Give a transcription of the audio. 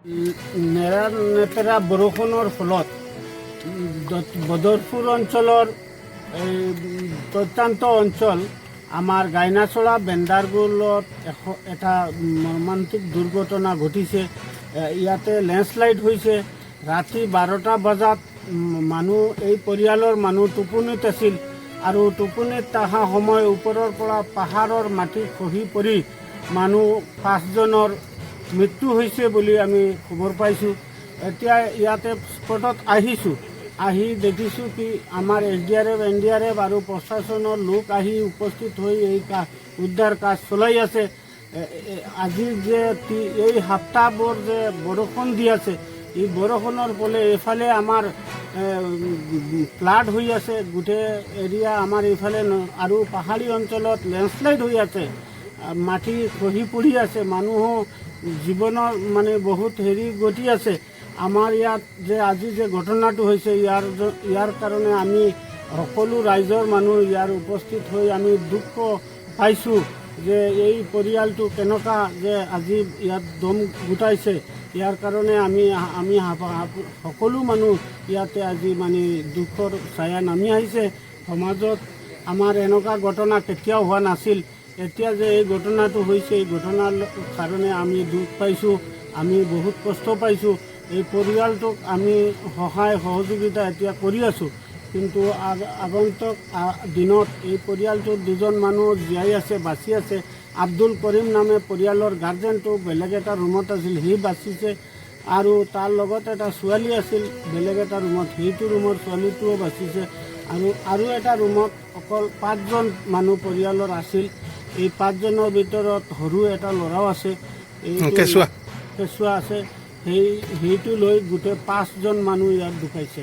নেৰা নেপেৰা বৰষুণৰ ফলত বদৰপুৰ অঞ্চলৰ এই অঞ্চল, আমাৰ গাইনাচৰা বেণ্ডাৰগুলত এশ এটা মৰ্মান্তিক দুৰ্ঘটনা ঘটিছে। ইয়াতে লেণ্ডশ্লাইড হৈছে। ৰাতি বাৰটা বজাত মানুহ, এই পৰিয়ালৰ মানুহ টোপনিত আছিল আৰু টোপনিত অহা সময় ওপৰৰ পৰা পাহাৰৰ মাটি খহি পৰি মানুহ পাঁচজনৰ মৃত্যু হৈছে বুলি আমি খবৰ পাইছোঁ। এতিয়া ইয়াতে স্পটত আহিছোঁ। আহি দেখিছোঁ কি আমাৰ S D R F N D R F আৰু প্ৰশাসনৰ লোক আহি উপস্থিত হৈ এই কা, উদ্ধাৰ কাজ চলাই আছে। আজি যে এই সপ্তাহবোৰ যে বৰষুণ দি আছে, এই বৰষুণৰ ফলে এইফালে আমাৰ ফ্লাড হৈ আছে গোটেই এৰিয়া আমাৰ এইফালে আৰু পাহাৰী অঞ্চলত লেণ্ডশ্লাইড হৈ আছে। মাটি খহি পৰি আছে, মানুহো জীৱনৰ মানে বহুত হেৰি গতি আছে। আমাৰ ইয়াত যে আজি যে ঘটনাটো হৈছে, ইয়াৰ ইয়াৰ কাৰণে আমি সকলো ৰাইজৰ মানুহ ইয়াৰ উপস্থিত হৈ আমি দুখ পাইছোঁ যে এই পৰিয়ালটো কেনেকুৱা যে আজি ইয়াত দম গোটাইছে। ইয়াৰ কাৰণে আমি আমি সকলো মানুহ ইয়াতে আজি মানে দুখৰ ছায়া নামি আহিছে। সমাজত আমাৰ এনেকুৱা ঘটনা কেতিয়াও হোৱা নাছিল। এতিয়া যে এই ঘটনাটো হৈছে, এই ঘটনাৰ কাৰণে আমি দুখ পাইছোঁ, আমি বহুত কষ্ট পাইছোঁ। এই পৰিয়ালটোক আমি সহায়, সহযোগিতা এতিয়া কৰি আছোঁ। কিন্তু আগ- আগন্তুক দিনত এই পৰিয়ালটোৰ দুজন মানুহ জীয়াই আছে, বাচি আছে। আব্দুল কৰিম নামে পৰিয়ালৰ গাৰ্জেনটো বেলেগ এটা ৰুমত আছিল, সি বাচিছে। আৰু তাৰ লগত এটা ছোৱালী আছিল, বেলেগ এটা ৰুমত। সেইটো ৰুমৰ ছোৱালীটোও বাচিছে। আৰু আৰু এটা ৰুমত অকল পাঁচজন মানুহ পৰিয়ালৰ আছিল। এই পাঁচজনৰ ভিতৰত সৰু এটা ল'ৰাও আছে এই কেঁচুৱা। কেঁচুৱা আছে। সেই সেইটো লৈ গোটেই পাঁচজন মানুহ ইয়াত ঢুকাইছে।